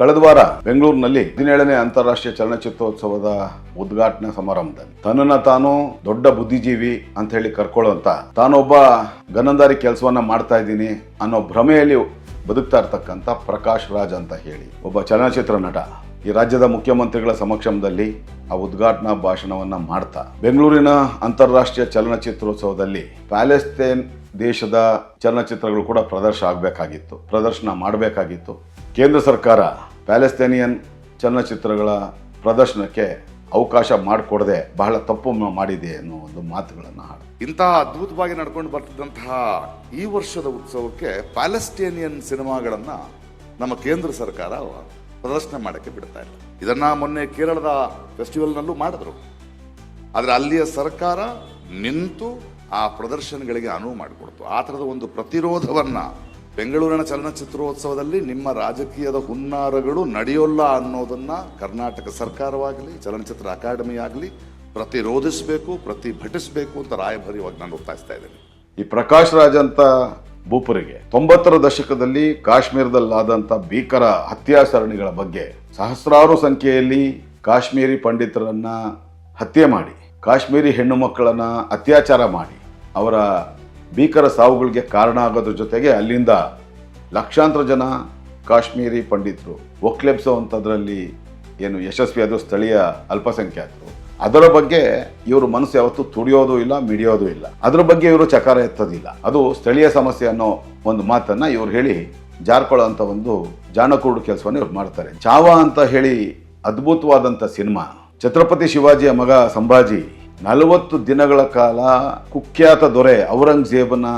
ಕಳೆದ ವಾರ ಬೆಂಗಳೂರಿನಲ್ಲಿ ಹದಿನೇಳನೇ ಅಂತಾರಾಷ್ಟ್ರೀಯ ಚಲನಚಿತ್ರೋತ್ಸವದ ಉದ್ಘಾಟನಾ ಸಮಾರಂಭದಲ್ಲಿ ತನ್ನನ್ನ ತಾನು ದೊಡ್ಡ ಬುದ್ಧಿಜೀವಿ ಅಂತ ಹೇಳಿ ಕರ್ಕೊಳ್ಳುವಂತ, ತಾನೊಬ್ಬ ಗನಂದಾರಿ ಕೆಲಸವನ್ನ ಮಾಡ್ತಾ ಇದ್ದೀನಿ ಅನ್ನೋ ಭ್ರಮೆಯಲ್ಲಿ ಬದುಕ್ತಾ ಇರ್ತಕ್ಕಂಥ ಪ್ರಕಾಶ್ ರಾಜ್ ಅಂತ ಹೇಳಿ ಒಬ್ಬ ಚಲನಚಿತ್ರ ನಟ. ಈ ರಾಜ್ಯದ ಮುಖ್ಯಮಂತ್ರಿಗಳ ಸಮಕ್ಷಮದಲ್ಲಿ ಆ ಉದ್ಘಾಟನಾ ಭಾಷಣವನ್ನ ಮಾಡ್ತಾ, ಬೆಂಗಳೂರಿನ ಅಂತಾರಾಷ್ಟ್ರೀಯ ಚಲನಚಿತ್ರೋತ್ಸವದಲ್ಲಿ ಪ್ಯಾಲೆಸ್ತೇನ್ ದೇಶದ ಚಲನಚಿತ್ರಗಳು ಕೂಡ ಪ್ರದರ್ಶನ ಆಗಬೇಕಾಗಿತ್ತು, ಪ್ರದರ್ಶನ ಮಾಡಬೇಕಾಗಿತ್ತು. ಕೇಂದ್ರ ಸರ್ಕಾರ ಪ್ಯಾಲೆಸ್ತೇನಿಯನ್ ಚಲನಚಿತ್ರಗಳ ಪ್ರದರ್ಶನಕ್ಕೆ ಅವಕಾಶ ಮಾಡಿಕೊಡದೆ ಬಹಳ ತಪ್ಪು ಮಾಡಿದೆ ಅನ್ನೋ ಒಂದು ಮಾತುಗಳನ್ನು ಹಾಡು. ಇಂತಹ ಅದ್ಭುತವಾಗಿ ನಡ್ಕೊಂಡು ಬರ್ತಿದ್ದಂತಹ ಈ ವರ್ಷದ ಉತ್ಸವಕ್ಕೆ ಪ್ಯಾಲೆಸ್ಟೇನಿಯನ್ ಸಿನಿಮಾಗಳನ್ನ ನಮ್ಮ ಕೇಂದ್ರ ಸರ್ಕಾರ ಪ್ರದರ್ಶನ ಮಾಡಕ್ಕೆ ಬಿಡ್ತಾ ಇಲ್ಲ. ಇದನ್ನ ಮೊನ್ನೆ ಕೇರಳದ ಫೆಸ್ಟಿವಲ್ನಲ್ಲೂ ಮಾಡಿದ್ರು. ಆದರೆ ಅಲ್ಲಿಯ ಸರ್ಕಾರ ನಿಂತು ಆ ಪ್ರದರ್ಶನಗಳಿಗೆ ಅನುವು ಮಾಡಿಕೊಡ್ತು. ಆ ಥರದ ಒಂದು ಪ್ರತಿರೋಧವನ್ನ ಬೆಂಗಳೂರಿನ ಚಲನಚಿತ್ರೋತ್ಸವದಲ್ಲಿ ನಿಮ್ಮ ರಾಜಕೀಯದ ಹುನ್ನಾರಗಳು ನಡೆಯೋಲ್ಲ ಅನ್ನೋದನ್ನ ಕರ್ನಾಟಕ ಸರ್ಕಾರವಾಗಲಿ, ಚಲನಚಿತ್ರ ಅಕಾಡೆಮಿ ಆಗಲಿ ಪ್ರತಿರೋಧಿಸಬೇಕು, ಪ್ರತಿಭಟಿಸಬೇಕು ಅಂತ ರಾಯಭಾರಿಯಾಗಿ ನಾನು ಒತ್ತಾಯಿಸ್ತಾ ಇದ್ದೇನೆ. ಈ ಪ್ರಕಾಶ್ ರಾಜ್ ಅಂತ ಭೂಪರಿಗೆ ತೊಂಬತ್ತರ ದಶಕದಲ್ಲಿ ಕಾಶ್ಮೀರದಲ್ಲಾದಂಥ ಭೀಕರ ಹತ್ಯಾಸರಣಿಗಳ ಬಗ್ಗೆ ಸಹಸ್ರಾರು ಸಂಖ್ಯೆಯಲ್ಲಿ ಕಾಶ್ಮೀರಿ ಪಂಡಿತರನ್ನ ಹತ್ಯೆ ಮಾಡಿ, ಕಾಶ್ಮೀರಿ ಹೆಣ್ಣು ಮಕ್ಕಳನ್ನ ಅತ್ಯಾಚಾರ ಮಾಡಿ, ಅವರ ಭೀಕರ ಸಾವುಗಳಿಗೆ ಕಾರಣ ಆಗೋದ್ರ ಜೊತೆಗೆ ಅಲ್ಲಿಂದ ಲಕ್ಷಾಂತರ ಜನ ಕಾಶ್ಮೀರಿ ಪಂಡಿತರು ಒಕ್ಲೆಬ್ಸೋವಂಥದ್ರಲ್ಲಿ ಏನು ಯಶಸ್ವಿಯಾದ ಸ್ಥಳೀಯ ಅಲ್ಪಸಂಖ್ಯಾತರು. ಅದರ ಬಗ್ಗೆ ಇವರು ಮನಸ್ಸು ಯಾವತ್ತೂ ತುಡಿಯೋದು ಇಲ್ಲ, ಮಿಡಿಯೋದು ಇಲ್ಲ. ಅದರ ಬಗ್ಗೆ ಇವರು ಚಕಾರ ಎತ್ತೋದಿಲ್ಲ. ಅದು ಸ್ಥಳೀಯ ಸಮಸ್ಯೆ ಅನ್ನೋ ಒಂದು ಮಾತನ್ನ ಇವ್ರು ಹೇಳಿ ಜಾರ್ಕೊಳ್ಳೋ ಒಂದು ಜಾಣಕೂಡು ಕೆಲಸವನ್ನು ಇವ್ರು ಮಾಡ್ತಾರೆ. ಚಾವ ಅಂತ ಹೇಳಿ ಅದ್ಭುತವಾದಂಥ ಸಿನಿಮಾ. ಛತ್ರಪತಿ ಶಿವಾಜಿಯ ಮಗ ಸಂಭಾಜಿ ನಲವತ್ತು ದಿನಗಳ ಕಾಲ ಕುಖ್ಯಾತ ದೊರೆ ಔರಂಗಜೇಬನ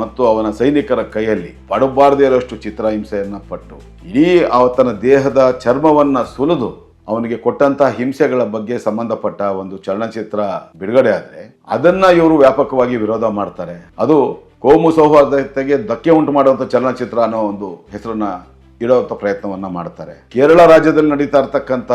ಮತ್ತು ಅವನ ಸೈನಿಕರ ಕೈಯಲ್ಲಿ ಪಡಬಾರದೇ ಇರೋಷ್ಟು ಚಿತ್ರಹಿಂಸೆಯನ್ನು ಪಟ್ಟು, ಇಡೀ ಆತನ ದೇಹದ ಚರ್ಮವನ್ನ ಸುಲಿದು ಅವನಿಗೆ ಕೊಟ್ಟಂತಹ ಹಿಂಸೆಗಳ ಬಗ್ಗೆ ಸಂಬಂಧಪಟ್ಟ ಒಂದು ಚಲನಚಿತ್ರ ಬಿಡುಗಡೆ ಆದರೆ ಅದನ್ನ ಇವರು ವ್ಯಾಪಕವಾಗಿ ವಿರೋಧ ಮಾಡ್ತಾರೆ. ಅದು ಕೋಮು ಸೌಹಾರ್ದತೆಗೆ ಧಕ್ಕೆ ಉಂಟು ಮಾಡುವಂತ ಚಲನಚಿತ್ರ ಅನ್ನೋ ಒಂದು ಹೆಸರನ್ನ ಇಡುವಂತ ಪ್ರಯತ್ನವನ್ನ ಮಾಡ್ತಾರೆ. ಕೇರಳ ರಾಜ್ಯದಲ್ಲಿ ನಡೀತಾ ಇರ್ತಕ್ಕಂಥ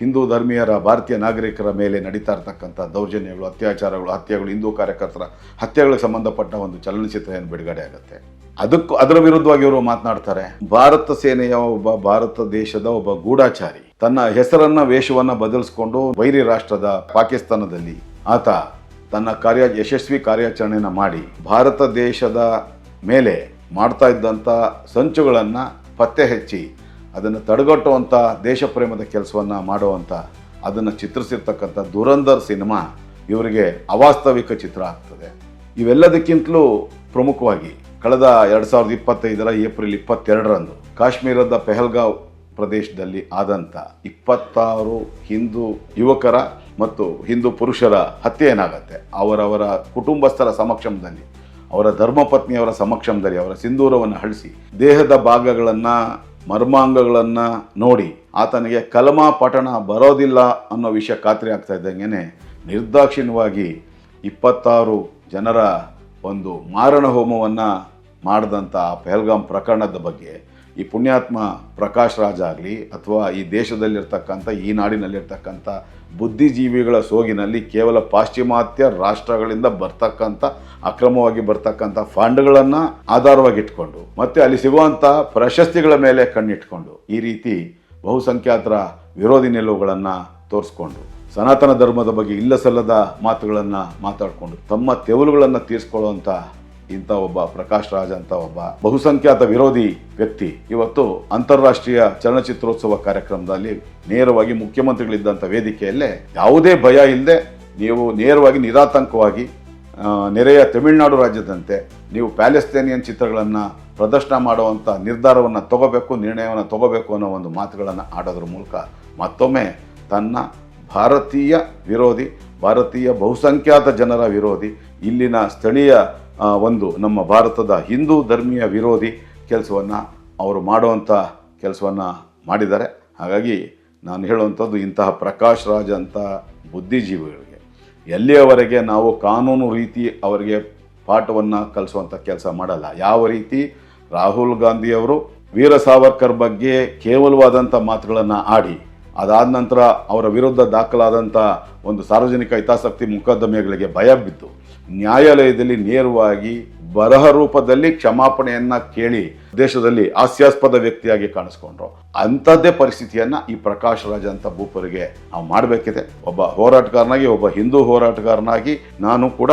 ಹಿಂದೂ ಧರ್ಮೀಯರ ಭಾರತೀಯ ನಾಗರಿಕರ ಮೇಲೆ ನಡೀತಾ ಇರತಕ್ಕಂಥ ದೌರ್ಜನ್ಯಗಳು, ಅತ್ಯಾಚಾರಗಳು, ಹತ್ಯೆಗಳು, ಹಿಂದೂ ಕಾರ್ಯಕರ್ತರ ಹತ್ಯೆಗಳಿಗೆ ಸಂಬಂಧಪಟ್ಟ ಒಂದು ಚಲನಚಿತ್ರ ಏನು ಬಿಡುಗಡೆ ಆಗುತ್ತೆ. ಅದಕ್ಕೂ ಅದರ ವಿರುದ್ಧವಾಗಿ ಇವರು ಮಾತನಾಡ್ತಾರೆ, ಭಾರತ ಸೇನೆಯ ಒಬ್ಬ ಭಾರತ ದೇಶದ ಒಬ್ಬ ಗೂಢಾಚಾರಿ. ತನ್ನ ಹೆಸರನ್ನ ವೇಷವನ್ನ ಬದಲಿಸಿಕೊಂಡು ವೈರಿ ರಾಷ್ಟ್ರದ ಪಾಕಿಸ್ತಾನದಲ್ಲಿ ಆತ ತನ್ನ ಕಾರ್ಯ, ಯಶಸ್ವಿ ಕಾರ್ಯಾಚರಣೆಯನ್ನು ಮಾಡಿ ಭಾರತ ದೇಶದ ಮೇಲೆ ಮಾಡ್ತಾ ಇದ್ದಂಥ ಸಂಚುಗಳನ್ನು ಪತ್ತೆ ಹಚ್ಚಿ ಅದನ್ನು ತಡೆಗಟ್ಟುವಂಥ ದೇಶಪ್ರೇಮದ ಕೆಲಸವನ್ನು ಮಾಡುವಂಥ, ಅದನ್ನು ಚಿತ್ರಿಸಿರ್ತಕ್ಕಂಥ ದುರಂಧರ್ ಸಿನಿಮಾ ಇವರಿಗೆ ಅವಾಸ್ತವಿಕ ಚಿತ್ರ ಆಗ್ತದೆ. ಇವೆಲ್ಲದಕ್ಕಿಂತಲೂ ಪ್ರಮುಖವಾಗಿ ಕಳೆದ ಎರಡು ಸಾವಿರದ ಇಪ್ಪತ್ತೈದರ ಏಪ್ರಿಲ್ ಇಪ್ಪತ್ತೆರಡರಂದು ಕಾಶ್ಮೀರದ ಪೆಹಲ್ಗಾವ್ ಪ್ರದೇಶದಲ್ಲಿ ಆದಂಥ ಇಪ್ಪತ್ತಾರು ಹಿಂದೂ ಯುವಕರ ಮತ್ತು ಹಿಂದೂ ಪುರುಷರ ಹತ್ಯೆ ಏನಾಗತ್ತೆ? ಅವರವರ ಕುಟುಂಬಸ್ಥರ ಸಮಕ್ಷಮದಲ್ಲಿ, ಅವರ ಧರ್ಮಪತ್ನಿಯವರ ಸಮಕ್ಷಮದಲ್ಲಿ, ಅವರ ಸಿಂಧೂರವನ್ನು ಅಳಿಸಿ ದೇಹದ ಭಾಗಗಳನ್ನು ಮರ್ಮಾಂಗಗಳನ್ನು ನೋಡಿ ಆತನಿಗೆ ಕಲಮಾ ಪಠಣ ಬರೋದಿಲ್ಲ ಅನ್ನೋ ವಿಷಯ ಖಾತ್ರಿ ಆಗ್ತಾ ಇದ್ದಂಗೆ ನಿರ್ದಾಕ್ಷಿಣ್ಯವಾಗಿ ಇಪ್ಪತ್ತಾರು ಜನರ ಒಂದು ಮಾರಣ ಹೋಮವನ್ನು ಮಾಡಿದಂಥ ಪೆಹಲ್ಗಾಮ್ ಪ್ರಕರಣದ ಬಗ್ಗೆ ಈ ಪುಣ್ಯಾತ್ಮ ಪ್ರಕಾಶ್ ರಾಜ್ ಆಗಲಿ ಅಥವಾ ಈ ದೇಶದಲ್ಲಿರ್ತಕ್ಕಂಥ, ಈ ನಾಡಿನಲ್ಲಿರ್ತಕ್ಕಂಥ ಬುದ್ಧಿಜೀವಿಗಳ ಸೋಗಿನಲ್ಲಿ ಕೇವಲ ಪಾಶ್ಚಿಮಾತ್ಯ ರಾಷ್ಟ್ರಗಳಿಂದ ಬರ್ತಕ್ಕಂಥ, ಅಕ್ರಮವಾಗಿ ಬರ್ತಕ್ಕಂಥ ಫಂಡ್ಗಳನ್ನು ಆಧಾರವಾಗಿಟ್ಕೊಂಡು, ಮತ್ತು ಅಲ್ಲಿ ಸಿಗುವಂಥ ಪ್ರಶಸ್ತಿಗಳ ಮೇಲೆ ಕಣ್ಣಿಟ್ಕೊಂಡು ಈ ರೀತಿ ಬಹುಸಂಖ್ಯಾತರ ವಿರೋಧಿ ನಿಲುವುಗಳನ್ನು ತೋರಿಸ್ಕೊಂಡು, ಸನಾತನ ಧರ್ಮದ ಬಗ್ಗೆ ಇಲ್ಲಸಲ್ಲದ ಮಾತುಗಳನ್ನು ಮಾತಾಡಿಕೊಂಡು, ತಮ್ಮ ತೆವಲುಗಳನ್ನು ತೀರಿಸ್ಕೊಳ್ಳುವಂಥ ಇಂಥ ಒಬ್ಬ ಪ್ರಕಾಶ್ ರಾಜ್ ಅಂತ ಒಬ್ಬ ಬಹುಸಂಖ್ಯಾತ ವಿರೋಧಿ ವ್ಯಕ್ತಿ. ಇವತ್ತು ಅಂತಾರಾಷ್ಟ್ರೀಯ ಚಲನಚಿತ್ರೋತ್ಸವ ಕಾರ್ಯಕ್ರಮದಲ್ಲಿ ನೇರವಾಗಿ ಮುಖ್ಯಮಂತ್ರಿಗಳಿದ್ದಂಥ ವೇದಿಕೆಯಲ್ಲೇ ಯಾವುದೇ ಭಯ ಇಲ್ಲದೆ ನೀವು ನೇರವಾಗಿ ನಿರಾತಂಕವಾಗಿ ನೆರೆಯ ತಮಿಳುನಾಡು ರಾಜ್ಯದಂತೆ ನೀವು ಪ್ಯಾಲೆಸ್ತೇನಿಯನ್ ಚಿತ್ರಗಳನ್ನು ಪ್ರದರ್ಶನ ಮಾಡುವಂಥ ನಿರ್ಧಾರವನ್ನು ತಗೋಬೇಕು, ನಿರ್ಣಯವನ್ನು ತಗೋಬೇಕು ಅನ್ನೋ ಒಂದು ಮಾತುಗಳನ್ನು ಆಡೋದ್ರ ಮೂಲಕ ಮತ್ತೊಮ್ಮೆ ತನ್ನ ಭಾರತೀಯ ವಿರೋಧಿ, ಭಾರತೀಯ ಬಹುಸಂಖ್ಯಾತ ಜನರ ವಿರೋಧಿ, ಇಲ್ಲಿನ ಸ್ಥಳೀಯ ಒಂದು ನಮ್ಮ ಭಾರತದ ಹಿಂದೂ ಧರ್ಮೀಯ ವಿರೋಧಿ ಕೆಲಸವನ್ನು ಅವರು ಮಾಡುವಂಥ ಕೆಲಸವನ್ನು ಮಾಡಿದ್ದಾರೆ. ಹಾಗಾಗಿ ನಾನು ಹೇಳುವಂಥದ್ದು ಇಂತಹ ಪ್ರಕಾಶ್ ರಾಜ್ ಅಂತ ಬುದ್ಧಿಜೀವಿಗಳಿಗೆ. ಎಲ್ಲಿಯವರೆಗೆ ನಾವು ಕಾನೂನು ರೀತಿ ಅವರಿಗೆ ಪಾಠವನ್ನು ಕಲಿಸುವಂಥ ಕೆಲಸ ಮಾಡಲ್ಲ. ಯಾವ ರೀತಿ? ರಾಹುಲ್ ಗಾಂಧಿಯವರು ವೀರ ಸಾವರ್ಕರ್ ಬಗ್ಗೆ ಕೇವಲವಾದಂಥ ಮಾತುಗಳನ್ನು ಆಡಿ, ಅದಾದ ನಂತರ ಅವರ ವಿರುದ್ಧ ದಾಖಲಾದಂಥ ಒಂದು ಸಾರ್ವಜನಿಕ ಹಿತಾಸಕ್ತಿ ಮೊಕದ್ದಮೆಗಳಿಗೆ ಭಯ ಬಿದ್ದು ನ್ಯಾಯಾಲಯದಲ್ಲಿ ನೇರವಾಗಿ ಬರಹ ರೂಪದಲ್ಲಿ ಕ್ಷಮಾಪಣೆಯನ್ನ ಕೇಳಿ ದೇಶದಲ್ಲಿ ಹಾಸ್ಯಾಸ್ಪದ ವ್ಯಕ್ತಿಯಾಗಿ ಕಾಣಿಸ್ಕೊಂಡ್ರು. ಅಂಥದ್ದೇ ಪರಿಸ್ಥಿತಿಯನ್ನ ಈ ಪ್ರಕಾಶ್ ರಾಜ್ ಅಂತ ಭೂಪರಿಗೆ ನಾವು ಮಾಡಬೇಕಿದೆ. ಒಬ್ಬ ಹೋರಾಟಗಾರನಾಗಿ, ಒಬ್ಬ ಹಿಂದೂ ಹೋರಾಟಗಾರನಾಗಿ ನಾನು ಕೂಡ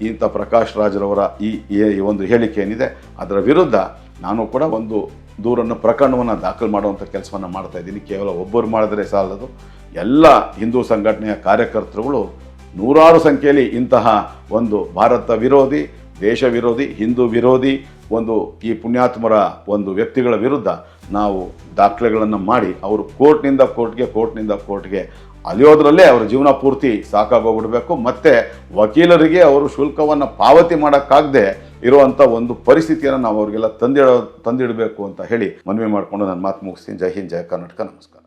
ಇಂಥ ಪ್ರಕಾಶ್ ರಾಜ್ರವರ ಈ ಒಂದು ಹೇಳಿಕೆ ಏನಿದೆ, ಅದರ ವಿರುದ್ಧ ನಾನು ಕೂಡ ಒಂದು ದೂರನ್ನು ಪ್ರಕರಣವನ್ನು ದಾಖಲು ಮಾಡುವಂಥ ಕೆಲಸವನ್ನು ಮಾಡ್ತಾ ಇದ್ದೀನಿ. ಕೇವಲ ಒಬ್ಬರು ಮಾಡಿದರೆ ಸಾಲದು. ಎಲ್ಲ ಹಿಂದೂ ಸಂಘಟನೆಯ ಕಾರ್ಯಕರ್ತರುಗಳು ನೂರಾರು ಸಂಖ್ಯೆಯಲ್ಲಿ ಇಂತಹ ಒಂದು ಭಾರತ ವಿರೋಧಿ, ದೇಶ ವಿರೋಧಿ, ಹಿಂದೂ ವಿರೋಧಿ, ಒಂದು ಈ ಪುಣ್ಯಾತ್ಮರ ಒಂದು ವ್ಯಕ್ತಿಗಳ ವಿರುದ್ಧ ನಾವು ದಾಖಲೆಗಳನ್ನು ಮಾಡಿ ಅವರು ಕೋರ್ಟ್ನಿಂದ ಕೋರ್ಟ್ಗೆ ಕೋರ್ಟ್ನಿಂದ ಕೋರ್ಟ್ಗೆ ಅಲಿಯೋದ್ರಲ್ಲೇ ಅವರ ಜೀವನ ಪೂರ್ತಿ ಸಾಕಾಗೋಗ್ಬಿಡಬೇಕು. ಮತ್ತು ವಕೀಲರಿಗೆ ಅವರು ಶುಲ್ಕವನ್ನು ಪಾವತಿ ಮಾಡೋಕ್ಕಾಗದೆ ಇರುವಂಥ ಒಂದು ಪರಿಸ್ಥಿತಿಯನ್ನು ನಾವು ಅವರಿಗೆಲ್ಲ ತಂದಿಡೋ, ತಂದಿಡಬೇಕು ಅಂತ ಹೇಳಿ ಮನವಿ ಮಾಡಿಕೊಂಡು ನನ್ನ ಮಾತು ಮುಗಿಸ್ತೀನಿ. ಜೈ ಹಿಂದ್ ಜಯ ಕರ್ನಾಟಕ. ನಮಸ್ಕಾರ.